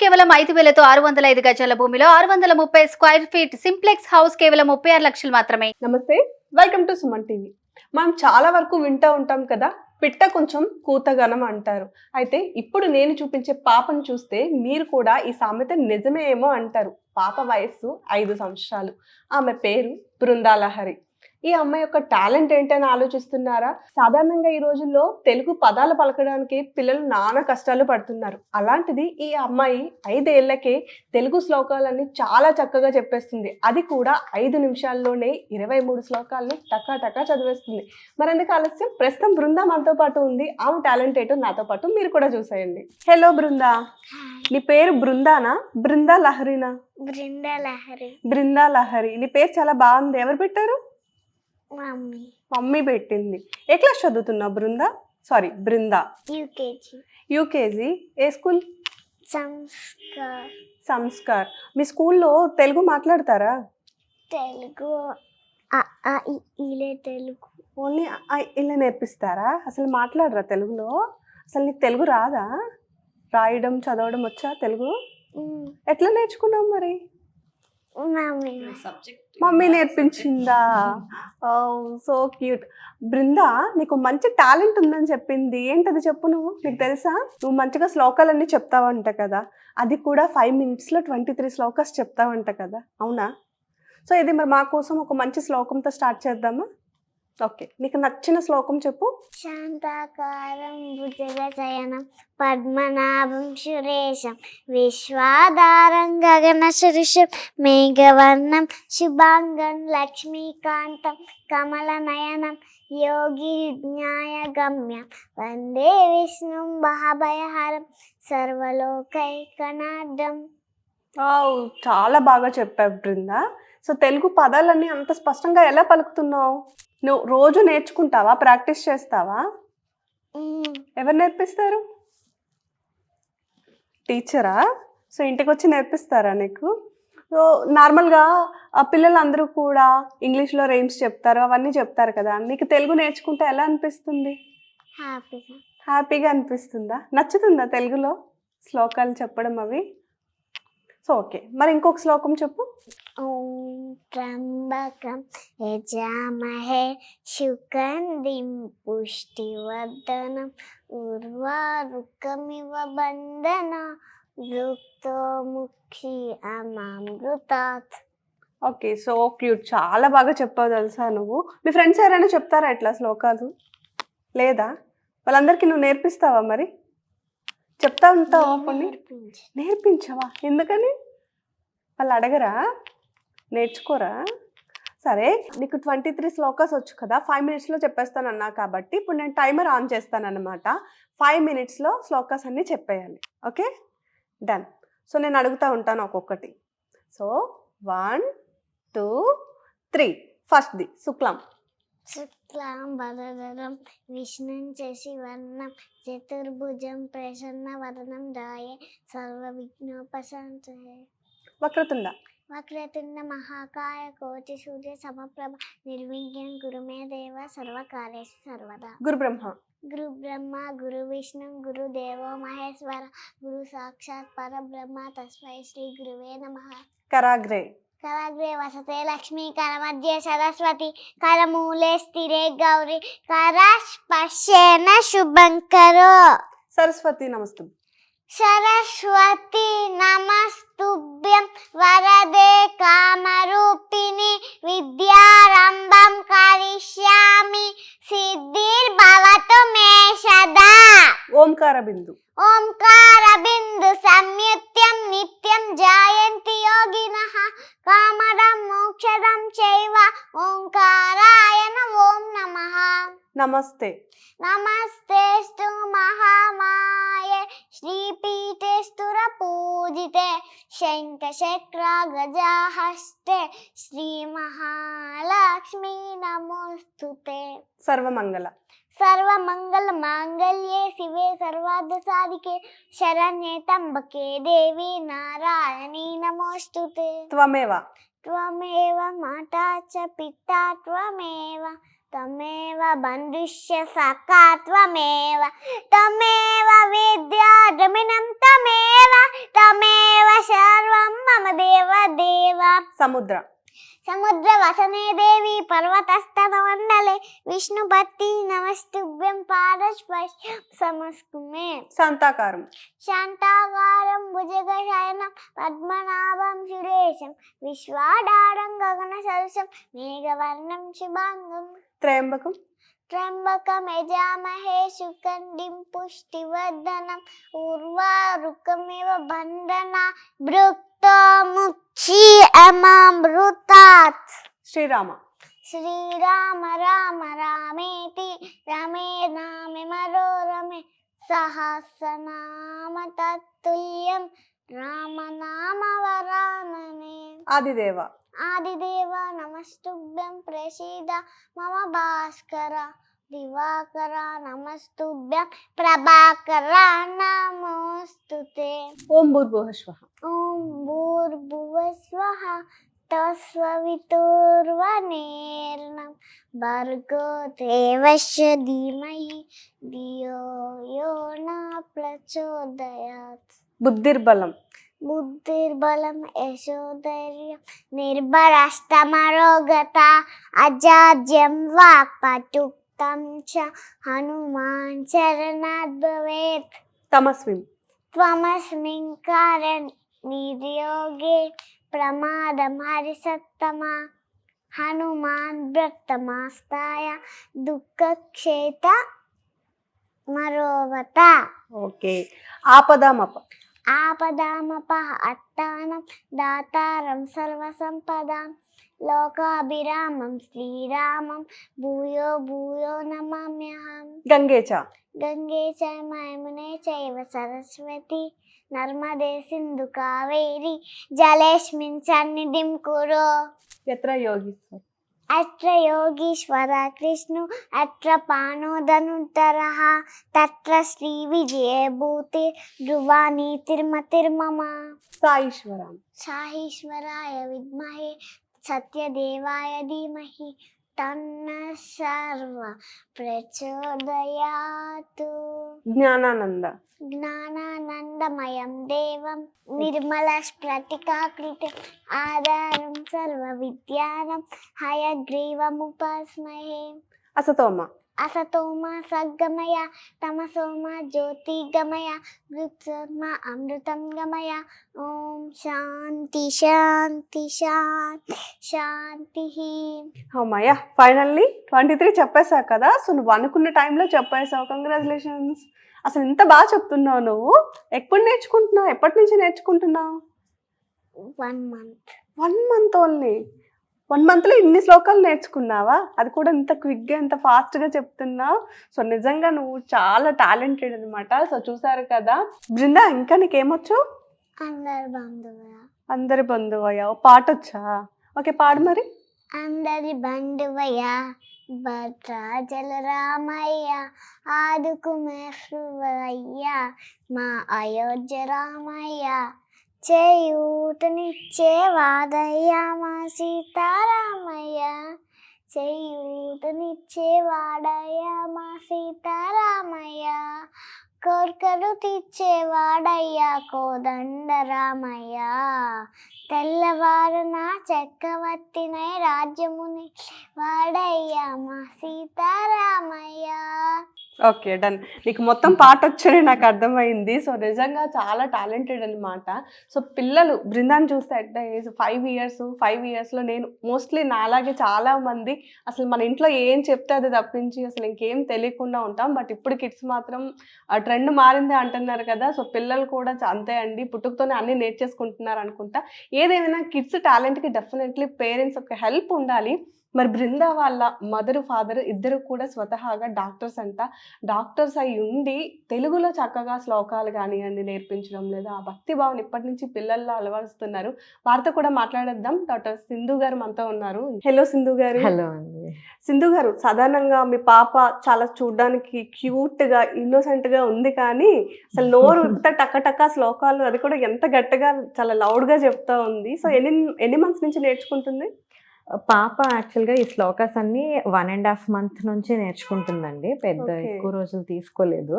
కేవలం ఐదు వేలతో ఆరు వందల ఐదు గజాల భూమిలో ఆరు వందల ముప్పై స్క్వేర్ ఫీట్ సింప్లెక్స్ హౌస్ కేవలం ముప్పై ఆరు లక్షలు మాత్రమే. నమస్తే వెల్కమ్ టు సుమన్ టీవీ. మనం చాలా వరకు వింటూ ఉంటాం కదా పిట్ట కొంచెం కూతగనం అంటారు. అయితే ఇప్పుడు నేను చూపించే పాపను చూస్తే మీరు కూడా ఈ సామెత నిజమే ఏమో అంటారు. పాప వయస్సు ఐదు సంవత్సరాలు. ఆమె పేరు బృందాలహరి. ఈ అమ్మాయి యొక్క టాలెంట్ ఏంటని ఆలోచిస్తున్నారా? సాధారణంగా ఈ రోజుల్లో తెలుగు పదాలు పలకడానికి పిల్లలు నానా కష్టాలు పడుతున్నారు. అలాంటిది ఈ అమ్మాయి ఐదేళ్ళకే తెలుగు శ్లోకాలన్నీ చాలా చక్కగా చెప్పేస్తుంది. అది కూడా ఐదు నిమిషాల్లోనే ఇరవై మూడు శ్లోకాలని టకా టకా చదివేస్తుంది. మరి ఎందుకు ఆలస్యం. ప్రస్తుతం బృందా మనతో పాటు ఉంది. ఆమె టాలెంట్ ఏంటో నాతో పాటు మీరు కూడా చూసేయండి. హలో బృందా. నీ పేరు బృందానా? బృందా లహరినా? బృందలహరి బృందా లహరి. నీ పేరు చాలా బాగుంది. ఎవరు పెట్టారు? మమ్మీ. మమ్మీ పెట్టింది. ఏ క్లాస్ చదువుతున్నావు Brinda? Sorry Brinda. UKG. UKG? ఏ స్కూల్? సంస్కార్. సంస్కార్. మీ స్కూల్లో తెలుగు మాట్లాడతారా? తెలుగు. ఆ, ఈలే తెలుగు. ఓన్లీ ఇలా నేర్పిస్తారా? అసలు మాట్లాడరా తెలుగులో? అసలు నీకు తెలుగు రాదా? రాయడం చదవడం వచ్చా తెలుగు? మ్, ఎట్లా నేర్చుకున్నావు మరి? మమ్మీ మమ్మీ నేర్పించిందా? సో క్యూట్ బృందా నీకు మంచి టాలెంట్ ఉందని చెప్పింది. ఏంటది చెప్పు నువ్వు? నీకు తెలుసా? నువ్వు మంచిగా శ్లోకాలన్నీ చెప్తావంట కదా. అది కూడా ఫైవ్ మినిట్స్లో ట్వంటీ త్రీ శ్లోకాస్ చెప్తావంట కదా. అవునా? సో ఇది మరి మా కోసం ఒక మంచి శ్లోకంతో స్టార్ట్ చేద్దామా? ఓకే. నీకు నచ్చిన శ్లోకం చెప్పు. శాంతాకారం భుజగశయనం పద్మనాభం సురేశం విశ్వాధారం గగన శిరుషం మేఘవర్ణం శుభాంగం లక్ష్మీకాంతం కమలనయనం యోగి జ్ఞాయగమ్యం వందే విష్ణుం మహాభయహరం సర్వలోకైకనాథం. చాలా బాగా చెప్పావు బృందా. సో తెలుగు పదాలన్నీ అంత స్పష్టంగా ఎలా పలుకుతున్నావు? నువ్వు రోజు నేర్చుకుంటావా? ప్రాక్టీస్ చేస్తావా? ఎవరు నేర్పిస్తారు? టీచరా? సో ఇంటికి వచ్చి నేర్పిస్తారా నీకు? సో నార్మల్గా ఆ పిల్లలందరూ కూడా ఇంగ్లీష్లో రైమ్స్ చెప్తారు అవన్నీ చెప్తారు కదా. నీకు తెలుగు నేర్చుకుంటే ఎలా అనిపిస్తుంది? హ్యాపీగా. హ్యాపీగా అనిపిస్తుందా? నచ్చుతుందా తెలుగులో శ్లోకాలు చెప్పడం అవి? So okay. మరి ఇంకొక శ్లోకం చెప్పు. ॐ त्र्यम्बकं यजामहे शुकन्दिं पुष्टिवर्धनम् उर्वारुकमिव बन्धन वृक्तो मुखी अमामृतात् ఓకే సో క్యూట్ చాలా బాగా చెప్పావు తెలుసా నువ్వు మీ ఫ్రెండ్స్ ఎవరైనా చెప్తారా ఇట్లా శ్లోకాలు లేదా వాళ్ళందరికీ నువ్వు నేర్పిస్తావా మరి చెప్తా ఉంటావా కొన్ని నేర్పించు. నేర్పించవా ఎందుకని వాళ్ళు అడగరా నేర్చుకోరా? సరే నీకు ట్వంటీ త్రీ శ్లోకాస్ వచ్చు కదా ఫైవ్ మినిట్స్లో చెప్పేస్తాను అన్నా కాబట్టి ఇప్పుడు నేను టైమర్ ఆన్ చేస్తాను అనమాట ఫైవ్ మినిట్స్లో శ్లోకాస్ అన్నీ చెప్పేయాలి. ఓకే? డన్ సో నేను అడుగుతూ ఉంటాను ఒక్కొక్కటి. సో వన్ టూ త్రీ ఫస్ట్ది శుక్లం. శుక్లాం వరదరం విష్ణుం చేసి వర్ణం చతుర్భుజం ప్రసన్న వదనం దాయే సర్వ విఘ్నోపశాంతే వక్రతుండ. వక్రతుండ మహాకాయ కోటి సూర్య సమప్రభ నిర్విఘ్నం గురుమే దేవ సర్వకార్యేషు సర్వదా. గురు బ్రహ్మ గురు బ్రహ్మ గురు విష్ణు గురు దేవో మహేశ్వర గురు సాక్షాత్ పరబ్రహ్మ తస్మై శ్రీ గురువే నమ. కరాగ్రే. కరాగ్రే వసతే లక్ష్మీ కరమధ్య సరస్వతి కరమూలే స్థిరే గౌరి కరస్పర్శేన శుభంకరో సరస్వతి నమస్తే. సరస్వతి నమస్తుభ్యం వరదే కామరూపిణి విద్యారంభం కరిష్యామి ఓంకార బిందు. ఓంకార బిందు సంయుత్యం నిత్యం జాయంతి యోగినః కామదం మోక్షదం చైవ ఓంకారాయణ ఓం నమః. నమస్తే. నమస్తేస్తు మహామాయే శ్రీపీఠేస్తుర పూజితే శంఖచక్ర గజాహస్తే శ్రీ మహాలక్ష్మీ నమోస్తుతే. సర్వమంగళ. సర్వమంగళ మాంగళ్యే శివే సర్వార్థ సాధికే శరణ్యే తంబకే దేవి నారాయణీ నమోస్తుతే. త్వమేవ. త్వమేవ మాతా చ పితా త్వమేవ. తమేవ బంధుష్య సఖా త్వమేవ. తమేవ విద్యా రమిణం తమేవ. తమేవ సర్వం మమ దేవ దేవ. సముద్ర. పర్వతస్తన మండలే విష్ణుపత్తి నమస్తుభ్యం పాదస్పర్శ సమస్కుమే శాంతాకారం శాంతాకారం భుజగశయనం పద్మనాభం సురేశం విశ్వాడారం గగన సదృశం మేఘవర్ణం శుభాంగం త్రయంబకం त्र्यम्बकं यजामहे सुगन्धिं पुष्टिवर्धनम् उर्वारुकमिव बन्धना ముక్షి అమామృతాత్ శ్రీరామ. శ్రీరామ రామ రామేతి రమే నామే మరో రమే. సహస్రనామ తత్తుల్యం రామ నామ వరాననే. ఆదిదేవ. ఆదిదేవ నమస్తుభ్యం ప్రసీద మమ భాస్కర. దివాకర నమస్తుభ్యం ప్రభాకర నమోస్తుతే ఓం భూర్భువస్వ ఓం భూర్భువస్వః తస్సవితుర్వనేర్ణం భర్గో దేవస్య ధీమహి ధియో యో న ప్రచోదయాత్ బుద్ధిర్బలం బుద్ధిర్బలం యశోధైర్యం నిర్భరస్తమరోగత అజాజ్యం వాక్పటుక్తం చ హనుమాన్ చరణాద్ భవేత్ తమస్విం త్వమస్మిన్ కారణ్ నిర్యోగే ప్రమాదం హరిసత్తమ హనుమాన్ భ్రతమాస్తాయ దుఃఖక్షేత మరోవత ఓకే ఆపదామప ఆపదామప అత్తానం దాతారం సర్వసంపదాం లోకాభిరామం శ్రీరామం భూయో భూయో నమామ్యహం గంగేచ గంగే చ యమునే చైవ సరస్వతి నర్మదే సింధు కావేరి జలేస్మిన్ సన్నిధిం కురు ఎత్ర యోగీశ్వర్ అత్ర యోగీశ్వర కృష్ణు అత్ర పానోదనుత్తర తత్ర శ్రీ విజయభూతి ధ్రువా నీతిర్మతిర్మమ సాయిశ్వరం సాహీశ్వరాయ విద్మహే సత్యదేవాయ ధీమహి తన్న సర్వ ప్రచోదయాతు. జ్ఞానానంద. జ్ఞానానందమయం దేవం. నిర్మల స్ఫటికాకృతి ఆధారం సర్వ విద్యానం. హయగ్రీవముపాస్మహే. అసతోమ. అసతోమ సగ్గమయ తమసోమ జ్యోతిగమయ మృత్యోర్మ అమృతం గమయ ఓం శాంతి శాంతి శాంతి శాంతి అమ్మయ్య ఫైనల్లీ ట్వంటీ త్రీ చెప్పేశావు కదా? సో నువ్వు అనుకున్న టైంలో చెప్పేశావు. కంగ్రాచులేషన్స్ అసలు ఇంత బాగా చెప్తున్నావు నువ్వు. ఎప్పుడు నేర్చుకుంటున్నావు? ఎప్పటి నుంచి నేర్చుకుంటున్నావు? One month one month only one మంత్లో ఇన్ని శ్లోకాలు నేర్చుకున్నావా? అది కూడా ఇంత క్విక్గా ఇంత ఫాస్ట్గా చెప్తున్నావు. సో నిజంగా నువ్వు చాలా టాలెంటెడ్ అనమాట సో చూసారు కదా? బృందా ఇంకా నీకేమొచ్చు? అందరు బంధువుల. అందరి బంధువయ్యా. ఓ పాట వచ్చా ఓకే పాడు మరి. అందరి బంధువయ్య భద్రాజల రామయ్య ఆదుకుమేశ్వరయ్య మా అయోధ్య రామయ్య చేయూటనిచ్చే వాదయ్య మా సీతారామయ్య. చేయూటనిచ్చే వాడయ్య మా సీతారామయ్య. కోర్కలు తెచ్చేవాడయ్యా కోదండ కోదండరామయ్య. తెల్లవారున చక్రవర్తినై రాజ్యముని వాడయ్యా మా సీతారామయ్య. Okay done. నీకు మొత్తం పాట వచ్చని నాకు అర్థమైంది. సో నిజంగా చాలా టాలెంటెడ్ అనమాట సో పిల్లలు బృందాన్ని చూస్తే at age five years five ఇయర్స్లో నేను మోస్ట్లీ నాలాగే చాలా మంది అసలు మన ఇంట్లో ఏం చెప్తే అది తప్పించి అసలు ఇంకేం తెలియకుండా ఉంటాం. బట్ ఇప్పుడు కిడ్స్ మాత్రం ఆ ట్రెండ్ మారింది అంటున్నారు కదా. సో పిల్లలు కూడా అంతే అండి. పుట్టుకతోనే అన్ని నేర్చేసుకుంటున్నారు అనుకుంటా. ఏదేమైనా కిడ్స్ టాలెంట్కి డెఫినెట్లీ పేరెంట్స్ ఒక హెల్ప్ ఉండాలి. మరి బృంద వాళ్ళ మదర్ ఫాదర్ ఇద్దరు కూడా స్వతహాగా డాక్టర్స్ అంట. డాక్టర్స్ అయి ఉండి తెలుగులో చక్కగా శ్లోకాలు కానివ్వండి నేర్పించడం లేదా ఆ భక్తి భావన ఇప్పటి నుంచి పిల్లల్లో అలవరుస్తున్నారు. వారితో కూడా మాట్లాడేద్దాం. డాక్టర్ సింధు గారు మనతో ఉన్నారు. హలో సింధు గారు. హలో అండి. సింధు గారు సాధారణంగా మీ పాప చాలా చూడడానికి క్యూట్గా ఇన్నోసెంట్గా ఉంది కానీ అసలు నోరు టక్క టక్క శ్లోకాలు అది కూడా ఎంత గట్టిగా చాలా లౌడ్గా చెప్తా ఉంది. సో ఎన్ని ఎన్ని మంత్స్ నుంచి నేర్చుకుంటుంది? పాప యాక్చువల్గా ఈ శ్లోకాస్ అన్ని వన్ అండ్ హాఫ్ మంత్ నుంచే నేర్చుకుంటుందండి పెద్ద. ఎక్కువ రోజులు తీసుకోలేదు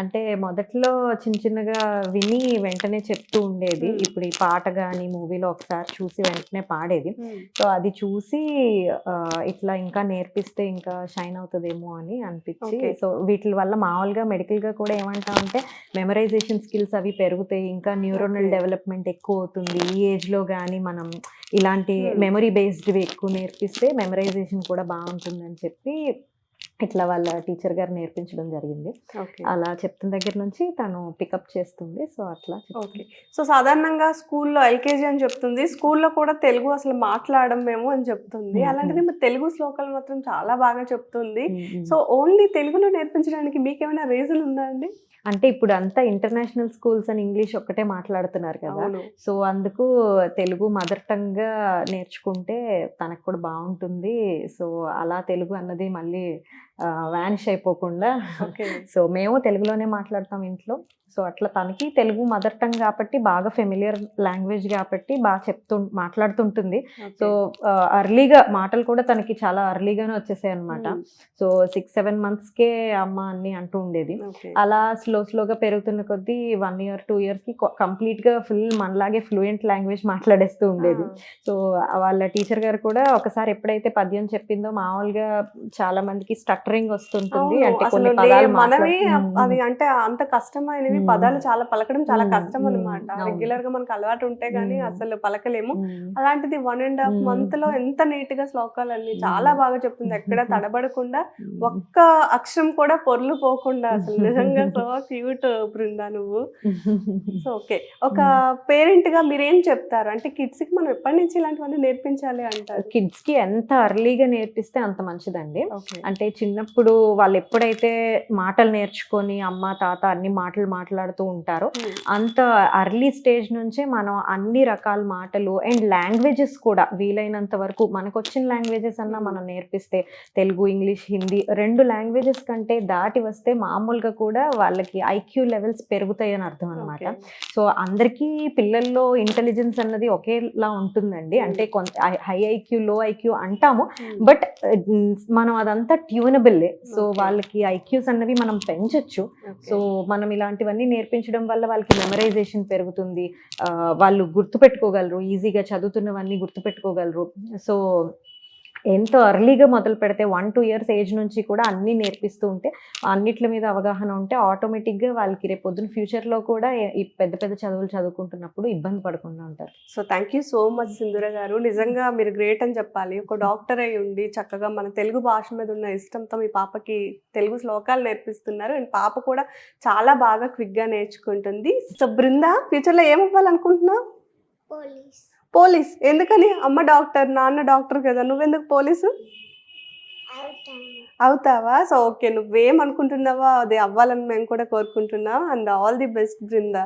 అంటే మొదట్లో చిన్న చిన్నగా విని వెంటనే చెప్తూ ఉండేది. ఇప్పుడు ఈ పాట కానీ మూవీలో ఒకసారి చూసి వెంటనే పాడేది సో అది చూసి ఇట్లా ఇంకా నేర్పిస్తే ఇంకా షైన్ అవుతుందేమో అని అనిపించి. సో వీటి వల్ల మామూలుగా మెడికల్గా కూడా ఏమంటా ఉంటే మెమరైజేషన్ స్కిల్స్ అవి పెరుగుతాయి ఇంకా న్యూరోనల్. డెవలప్మెంట్ ఎక్కువ అవుతుంది ఈ ఏజ్లో కానీ మనం ఇలాంటి. మెమరీ బేస్డ్ ఎక్కువ నేర్పిస్తే మెమరైజేషన్ కూడా బాగుంటుంది అని చెప్పి ఇట్లా వాళ్ళ టీచర్ గారు నేర్పించడం జరిగింది. అలా చెప్తున్న దగ్గర నుంచి తను పికప్ చేస్తుంది. సో అట్లా ఓకే. సో సాధారణంగా స్కూల్లో ఎల్కేజీ అని చెప్తుంది. స్కూల్లో కూడా తెలుగు అసలు మాట్లాడడం మేము అని చెప్తుంది. అలాంటిది తెలుగు శ్లోకాలు మాత్రం చాలా బాగా చెప్తుంది. చెప్తుంది సో ఓన్లీ తెలుగులో నేర్పించడానికి మీకు ఏమైనా రీజన్ ఉందా అండి? అంటే ఇప్పుడు అంతా ఇంటర్నేషనల్ స్కూల్స్ అని ఇంగ్లీష్ ఒక్కటే మాట్లాడుతున్నారు కదా. సో అందుకు తెలుగు మదర్ టంగ్గా నేర్చుకుంటే తనకు కూడా బాగుంటుంది. సో అలా తెలుగు అన్నది మళ్ళీ వ్యానిష్ అయిపోకుండా సో మేము తెలుగులోనే మాట్లాడతాం ఇంట్లో. సో అట్లా తనకి తెలుగు మదర్ టంగ్ కాబట్టి బాగా ఫెమిలియర్ లాంగ్వేజ్ కాబట్టి బాగా చెప్తూ మాట్లాడుతుంటుంది. సో అర్లీగా మాటలు కూడా తనకి చాలా అర్లీగానే వచ్చేసాయి అనమాట సో సిక్స్ సెవెన్ మంత్స్కే అమ్మ అని అంటూ ఉండేది. అలా స్లో స్లోగా పెరుగుతున్న కొద్దీ వన్ ఇయర్ టూ ఇయర్స్కి కంప్లీట్గా ఫుల్ మనలాగే ఫ్లూయెంట్ లాంగ్వేజ్ మాట్లాడేస్తూ ఉండేది. సో వాళ్ళ టీచర్ గారు కూడా ఒకసారి ఎప్పుడైతే పద్యం చెప్పిందో మామూలుగా చాలా మందికి స్టట్టరింగ్ వస్తుంటుంది. అంటే కొన్ని పదాలు అది అంటే అంత కష్టమైనవి. పదాలు చాలా పలకడం చాలా. కష్టం. అనమాట. రెగ్యులర్గా మనకు అలవాటు ఉంటే గానీ. అసలు పలకలేము. అలాంటిది వన్ అండ్ హాఫ్. మంత్లో ఎంత నీట్గా శ్లోకాలన్నీ. చాలా బాగా చెప్తుంది ఎక్కడ తడబడకుండా ఒక్క అక్షరం కూడా పొర్లు పోకుండా అసలు నిజంగా సో క్యూట్ బృందా నువ్వు సో ఓకే ఒక పేరెంట్గా మీరేం చెప్తారు అంటే కిడ్స్కి మనం ఎప్పటి నుంచి ఇలాంటివన్నీ నేర్పించాలి అంటారు కిడ్స్కి ఎంత అర్లీగా నేర్పిస్తే అంత మంచిదండి అంటే చిన్నప్పుడు వాళ్ళు ఎప్పుడైతే మాటలు నేర్చుకొని అమ్మ తాత అన్ని మాటలు మాట్లాడుతూ ఉంటారో. అంత అర్లీ స్టేజ్ నుంచే మనం అన్ని రకాల మాటలు అండ్ లాంగ్వేజెస్ కూడా వీలైనంత వరకు మనకు వచ్చిన లాంగ్వేజెస్ అన్నా మనం నేర్పిస్తే తెలుగు ఇంగ్లీష్ హిందీ రెండు లాంగ్వేజెస్ కంటే దాటి వస్తే మామూలుగా కూడా వాళ్ళకి ఐక్యూ లెవెల్స్ పెరుగుతాయి అని అర్థం అనమాట సో అందరికీ పిల్లల్లో ఇంటెలిజెన్స్ అన్నది ఒకేలా ఉంటుందండి. అంటే కొంత హై ఐక్యూ లో ఐక్యూ అంటాము. బట్ మనం అదంతా ట్యూనబుల్ సో. వాళ్ళకి ఐక్యూస్ అన్నవి మనం పెంచొచ్చు. సో మనం ఇలాంటివన్నీ నేర్పించడం వల్ల వాళ్ళకి మెమరైజేషన్ పెరుగుతుంది. ఆ, వాళ్ళు గుర్తుపెట్టుకోగలరు ఈజీగా చదువుతున్నవన్నీ గుర్తుపెట్టుకోగలరు. సో ఎంతో అర్లీగా మొదలు పెడితే వన్ టూ ఇయర్స్ ఏజ్ నుంచి కూడా అన్నీ నేర్పిస్తూ ఉంటే అన్నిట్ల మీద అవగాహన ఉంటే ఆటోమేటిక్గా వాళ్ళకి రేపు పొద్దున ఫ్యూచర్లో కూడా ఈ పెద్ద పెద్ద చదువులు చదువుకుంటున్నప్పుడు ఇబ్బంది పడకుండా ఉంటారు. So thank you so much Sindhura గారు. నిజంగా మీరు గ్రేట్ అని చెప్పాలి. ఒక డాక్టర్ అయి ఉండి చక్కగా మన తెలుగు భాష మీద ఉన్న ఇష్టంతో మీ పాపకి తెలుగు శ్లోకాలు నేర్పిస్తున్నారు. అండ్ పాప కూడా చాలా బాగా క్విక్గా నేర్చుకుంటుంది. సో బృంద ఫ్యూచర్లో ఏం అవ్వాలనుకుంటున్నావు పోలీస్. పోలీస్. ఎందుకని? అమ్మ డాక్టర్ నాన్న డాక్టర్ కదా. నువ్వెందుకు పోలీసు? అవుతావా? So okay. నువ్వేం అనుకుంటున్నావో అది అవ్వాలని మేము కూడా కోరుకుంటున్నాం. And all the best Brinda.